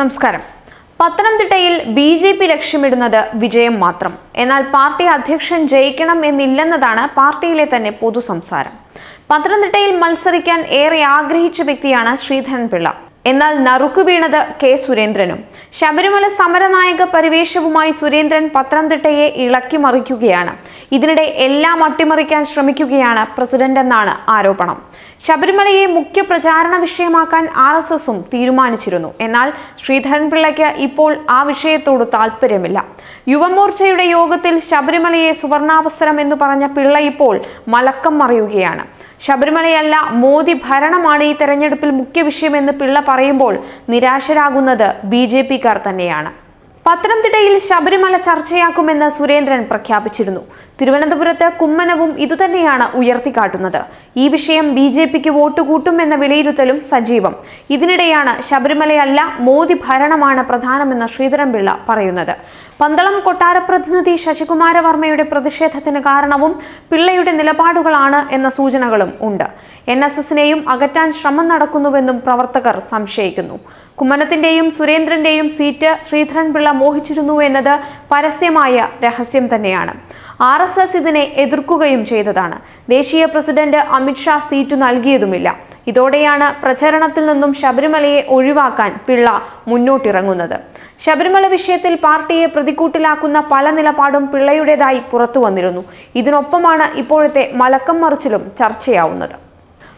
നമസ്കാരം. പത്തനംതിട്ടയിൽ B J P ലക്ഷ്യമിടുന്നത് വിജയം മാത്രം. എന്നാൽ പാർട്ടി അധ്യക്ഷൻ ജയിക്കണം എന്നില്ലെന്നതാണ് പാർട്ടിയിലെ തന്നെ പൊതു സംസാരം പത്തനംതിട്ടയിൽ മത്സരിക്കാൻ ഏറെ ആഗ്രഹിച്ച വ്യക്തിയാണ് ശ്രീധരൻ പിള്ള എന്നാൽ നറുക്കു വീണത് കെ സുരേന്ദ്രനും. ശബരിമല സമരനായക പരിവേഷവുമായി സുരേന്ദ്രൻ പത്തനംതിട്ടയെ ഇളക്കി മറിക്കുകയാണ്. ഇതിനിടെ എല്ലാം അട്ടിമറിക്കാൻ ശ്രമിക്കുകയാണ് പ്രസിഡന്റ് എന്നാണ് ആരോപണം. ശബരിമലയെ മുഖ്യ പ്രചാരണ വിഷയമാക്കാൻ ആർ എസ് എസും തീരുമാനിച്ചിരുന്നു. എന്നാൽ ശ്രീധരൻപിള്ളയ്ക്ക് ഇപ്പോൾ ആ വിഷയത്തോട് താല്പര്യമില്ല യുവമോർച്ചയുടെ യോഗത്തിൽ ശബരിമലയെ സുവർണാവസരം എന്ന് പറഞ്ഞ പിള്ള ഇപ്പോൾ മലക്കം മറിയുകയാണ്. ശബരിമലയല്ല മോദി ഭരണമാണ് ഈ തെരഞ്ഞെടുപ്പിൽ മുഖ്യ വിഷയമെന്ന് പിള്ള പറയുമ്പോൾ നിരാശരാകുന്നത് ബി ജെ പിക്കാർ തന്നെയാണ് പത്തനംതിട്ടയിൽ ശബരിമല ചർച്ചയാക്കുമെന്ന് സുരേന്ദ്രൻ പ്രഖ്യാപിച്ചിരുന്നു. തിരുവനന്തപുരത്ത് കുമ്മനവും ഇതുതന്നെയാണ് ഉയർത്തിക്കാട്ടുന്നത്. ഈ വിഷയം ബി ജെ പിക്ക് വോട്ട് വിലയിരുത്തലും സജീവം. ഇതിനിടെയാണ് ശബരിമലയല്ല മോദി ഭരണമാണ് പ്രധാനമെന്ന് ശ്രീധരൻപിള്ള പറയുന്നത്. പന്തളം കൊട്ടാര പ്രതിനിധി ശശികുമാരവർമ്മയുടെ പ്രതിഷേധത്തിന് കാരണവും പിള്ളയുടെ നിലപാടുകളാണ് എന്ന സൂചനകളും ഉണ്ട്. എൻ എസ് എസിനെയും അകറ്റാൻ ശ്രമം നടക്കുന്നുവെന്നും പ്രവർത്തകർ സംശയിക്കുന്നു. കുമ്മനത്തിന്റെയും സുരേന്ദ്രന്റെയും സീറ്റ് ശ്രീധരൻപിള്ള മോഹിച്ചിരുന്നു എന്നത് പരസ്യമായ രഹസ്യം തന്നെയാണ്. ആർ എസ് എസ് ഇതിനെ എതിർക്കുകയും ചെയ്തതാണ്. ദേശീയ പ്രസിഡന്റ് അമിത്ഷാ സീറ്റ് നൽകിയതുമില്ല. ഇതോടെയാണ് പ്രചരണത്തിൽ നിന്നും ശബരിമലയെ ഒഴിവാക്കാൻ പിള്ള മുന്നോട്ടിറങ്ങുന്നത്. ശബരിമല വിഷയത്തിൽ പാർട്ടിയെ പ്രതിക്കൂട്ടിലാക്കുന്ന പല നിലപാടും പിള്ളയുടേതായി പുറത്തു വന്നിരുന്നു ഇതിനൊപ്പമാണ് ഇപ്പോഴത്തെ മലക്കം മറിച്ചിലും ചർച്ചയാവുന്നത്.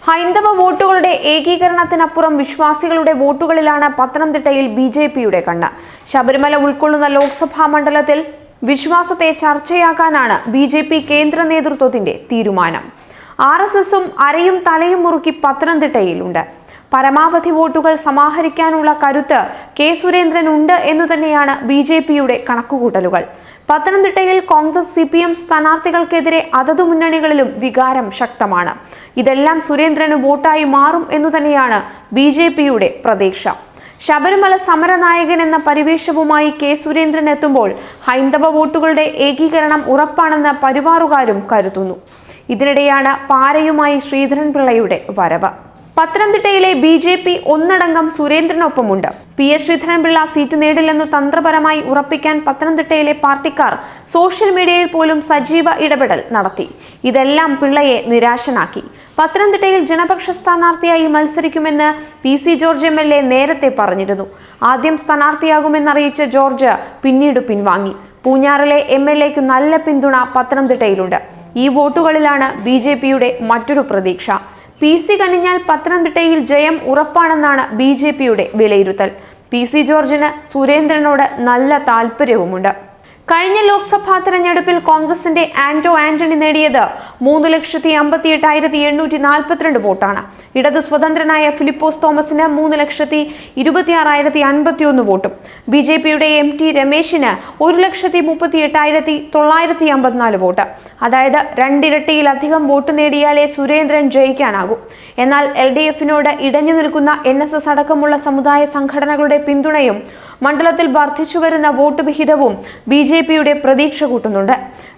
ഹൈന്ദവ വോട്ടുകളുടെ ഏകീകരണത്തിനപ്പുറം വിശ്വാസികളുടെ വോട്ടുകളിലാണ് പത്തനംതിട്ടയിൽ ബി ജെ പിയുടെ കണ്ണ്. ശബരിമല ഉൾക്കൊള്ളുന്ന ലോക്സഭാ മണ്ഡലത്തിൽ വിശ്വാസത്തെ ചർച്ചയാക്കാനാണ് ബി ജെ പി കേന്ദ്ര നേതൃത്വത്തിന്റെ തീരുമാനം. ആർ എസ് എസും അരയും തലയും മുറുക്കി പത്തനംതിട്ടയിലുണ്ട്. പരമാവധി വോട്ടുകൾ സമാഹരിക്കാനുള്ള കരുത്ത് കെ സുരേന്ദ്രൻ ഉണ്ട് എന്നു തന്നെയാണ് ബി ജെ പിയുടെ കണക്കുകൂട്ടലുകൾ. പത്തനംതിട്ടയിൽ കോൺഗ്രസ് സി പി എം സ്ഥാനാർത്ഥികൾക്കെതിരെ അതതു മുന്നണികളിലും വികാരം ശക്തമാണ്. ഇതെല്ലാം സുരേന്ദ്രന് വോട്ടായി മാറും എന്നു തന്നെയാണ് ബി ജെ പിയുടെ പ്രതീക്ഷ. ശബരിമല സമരനായകൻ എന്ന പരിവേഷവുമായി കെ സുരേന്ദ്രൻ എത്തുമ്പോൾ ഹൈന്ദവ വോട്ടുകളുടെ ഏകീകരണം ഉറപ്പാണെന്ന് പരിവാറുകാരും കരുതുന്നു. ഇതിനിടെയാണ് പാരയുമായി ശ്രീധരൻപിള്ളയുടെ വരവ്. പത്തനംതിട്ടയിലെ ബി ജെ പി ഒന്നടങ്കം സുരേന്ദ്രനൊപ്പമുണ്ട്. പി എസ് ശ്രീധരൻപിള്ള സീറ്റ് നേടില്ലെന്ന് തന്ത്രപരമായി ഉറപ്പിക്കാൻ പത്തനംതിട്ടയിലെ പാർട്ടിക്കാർ സോഷ്യൽ മീഡിയയിൽ പോലും സജീവ ഇടപെടൽ നടത്തി. ഇതെല്ലാം പിള്ളയെ നിരാശനാക്കി. പത്തനംതിട്ടയിൽ ജനപക്ഷ സ്ഥാനാർത്ഥിയായി മത്സരിക്കുമെന്ന് P C George M L A നേരത്തെ പറഞ്ഞിരുന്നു. ആദ്യം സ്ഥാനാർത്ഥിയാകുമെന്നറിയിച്ച ജോർജ് പിന്നീട് പിൻവാങ്ങി. പൂഞ്ഞാറിലെ എം എൽ എക്ക് നല്ല പിന്തുണ പത്തനംതിട്ടയിലുണ്ട്. ഈ വോട്ടുകളിലാണ് ബി മറ്റൊരു പ്രതീക്ഷ. പി സി കണിഞ്ഞാൽ പത്തനംതിട്ടയിൽ ജയം ഉറപ്പാണെന്നാണ് ബി ജെ പിയുടെ വിലയിരുത്തൽ. പി സി ജോർജിന് സുരേന്ദ്രനോട് നല്ല താല്പര്യവുമുണ്ട് കഴിഞ്ഞ ലോക്സഭാ തെരഞ്ഞെടുപ്പിൽ കോൺഗ്രസിന്റെ ആന്റോ ആന്റണി നേടിയത് മൂന്ന് ലക്ഷത്തി അമ്പത്തി എട്ടായിരത്തി എണ്ണൂറ്റി നാൽപ്പത്തിരണ്ട് വോട്ടാണ്. ഇടത് സ്വതന്ത്രനായ ഫിലിപ്പോസ് തോമസിന് മൂന്ന് ലക്ഷത്തി ഇരുപത്തി ആറായിരത്തി അൻപത്തി ഒന്ന് വോട്ടും. ബി ജെ പിയുടെ എം ടി രമേശിന് ഒരു ലക്ഷത്തി മുപ്പത്തി എട്ടായിരത്തി തൊള്ളായിരത്തി അമ്പത്തിനാല് വോട്ട്. അതായത് രണ്ടിരട്ടിയിലധികം വോട്ട് നേടിയാലേ സുരേന്ദ്രൻ ജയിക്കാനാകൂ. എന്നാൽ എൽ ഡി എഫിനോട് ഇടഞ്ഞു നിൽക്കുന്ന എൻ എസ് എസ് അടക്കമുള്ള സമുദായ സംഘടനകളുടെ പിന്തുണയും മണ്ഡലത്തിൽ വർദ്ധിച്ചുവരുന്ന വോട്ട് വിഹിതവും ബി ജെ പിയുടെ പ്രതീക്ഷ കൂട്ടുന്നുണ്ട്.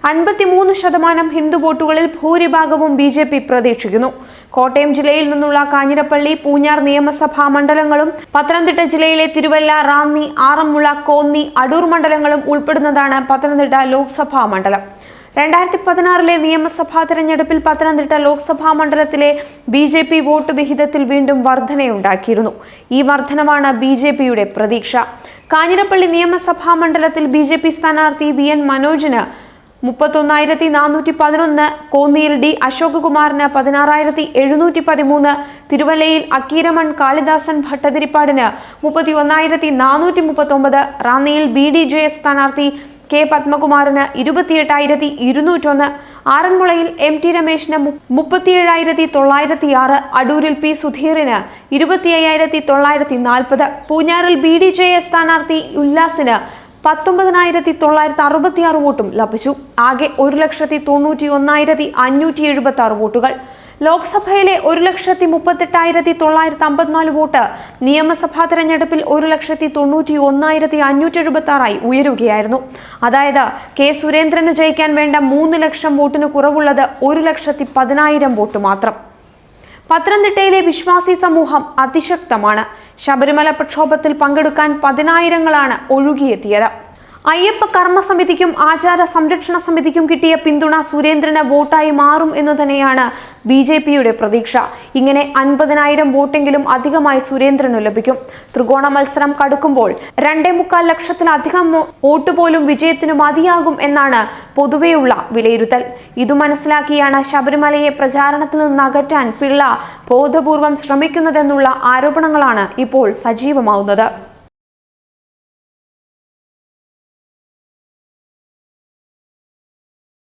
അൻപത്തിമൂന്ന് ശതമാനം ഹിന്ദു വോട്ടുകളിൽ ഭൂരിഭാഗവും ബി ജെ പി പ്രതീക്ഷിക്കുന്നു. കോട്ടയം ജില്ലയിൽ നിന്നുള്ള കാഞ്ഞിരപ്പള്ളി പൂഞ്ഞാർ നിയമസഭാ മണ്ഡലങ്ങളും പത്തനംതിട്ട ജില്ലയിലെ തിരുവല്ല റാന്നി ആറന്മുള കോന്നി അടൂർ മണ്ഡലങ്ങളും ഉൾപ്പെടുന്നതാണ് പത്തനംതിട്ട ലോക്സഭാ മണ്ഡലം. രണ്ടായിരത്തി പതിനാറിലെ നിയമസഭാ തെരഞ്ഞെടുപ്പിൽ പത്തനംതിട്ട ലോക്സഭാ മണ്ഡലത്തിലെ ബി ജെ പി വോട്ട് വിഹിതത്തിൽ വീണ്ടും വർധനയുണ്ടാക്കിയിരുന്നു. ഈ വർധനവാണ് ബി ജെ പിയുടെ പ്രതീക്ഷ. കാഞ്ഞിരപ്പള്ളി നിയമസഭാ മണ്ഡലത്തിൽ ബി ജെ പി സ്ഥാനാർത്ഥി വി എൻ മനോജിന് മുപ്പത്തൊന്നായിരത്തി നാനൂറ്റി പതിനൊന്ന് കോന്നിയിൽ ഡി അശോക് കുമാറിന് പതിനാറായിരത്തി എഴുന്നൂറ്റി പതിമൂന്ന് തിരുവല്ലയിൽ അക്കീരമൺ കാളിദാസൻ ഭട്ടതിരിപ്പാടിന് മുപ്പത്തി ഒന്നായിരത്തി നാനൂറ്റി മുപ്പത്തൊമ്പത് റാന്നിയിൽ ബി ഡി ജെ സ്ഥാനാർത്ഥി കെ പത്മകുമാറിന് ഇരുപത്തിയെട്ടായിരത്തി ഇരുന്നൂറ്റൊന്ന് ആറന്മുളയിൽ എം ടി രമേശിന് മുപ്പത്തിയേഴായിരത്തി തൊള്ളായിരത്തി ആറ് അടൂരിൽ പി സുധീറിന് ഇരുപത്തി അയ്യായിരത്തി തൊള്ളായിരത്തി നാൽപ്പത് പൂഞ്ഞാറിൽ ബി ഡി ജെ എസ് സ്ഥാനാർത്ഥി ഉല്ലാസിന് പത്തൊമ്പതിനായിരത്തി തൊള്ളായിരത്തി അറുപത്തിയാറ് വോട്ടും ലഭിച്ചു. ആകെ ഒരു ലക്ഷത്തി തൊണ്ണൂറ്റി ഒന്നായിരത്തി അഞ്ഞൂറ്റി എഴുപത്തി ആറ് വോട്ടുകൾ. ലോക്സഭയിലെ ഒരു ലക്ഷത്തി മുപ്പത്തെട്ടായിരത്തി തൊള്ളായിരത്തി അമ്പത്തിനാല് വോട്ട് നിയമസഭാ തെരഞ്ഞെടുപ്പിൽ ഒരു ലക്ഷത്തി തൊണ്ണൂറ്റി ഒന്നായിരത്തി അഞ്ഞൂറ്റി എഴുപത്തി ആറായി ഉയരുകയായിരുന്നു. അതായത് കെ സുരേന്ദ്രന് ജയിക്കാൻ വേണ്ട മൂന്ന് ലക്ഷം വോട്ടിന് കുറവുള്ളത് ഒരു ലക്ഷത്തി പതിനായിരം വോട്ട് മാത്രം. പത്തനംതിട്ടയിലെ വിശ്വാസി സമൂഹം അതിശക്തമാണ്. ശബരിമല പ്രക്ഷോഭത്തിൽ പങ്കെടുക്കാൻ പതിനായിരങ്ങളാണ് ഒഴുകിയെത്തിയത്. അയ്യപ്പ കർമ്മസമിതിക്കും ആചാര സംരക്ഷണ സമിതിക്കും കിട്ടിയ പിന്തുണ സുരേന്ദ്രന് വോട്ടായി മാറും എന്നു തന്നെയാണ് ബി ജെ പിയുടെ പ്രതീക്ഷ. ഇങ്ങനെ അൻപതിനായിരം വോട്ടെങ്കിലും അധികമായി സുരേന്ദ്രനു ലഭിക്കും. ത്രികോണ മത്സരം കടുക്കുമ്പോൾ രണ്ടേ മുക്കാൽ ലക്ഷത്തിലധികം വോട്ട് പോലും വിജയത്തിന് മതിയാകും എന്നാണ് പൊതുവെയുള്ള വിലയിരുത്തൽ. ഇതു മനസ്സിലാക്കിയാണ് ശബരിമലയെ പ്രചാരണത്തിൽ നിന്ന് അകറ്റാൻ പിള്ള ബോധപൂർവം ശ്രമിക്കുന്നതെന്നുള്ള ആരോപണങ്ങളാണ് ഇപ്പോൾ സജീവമാവുന്നത്.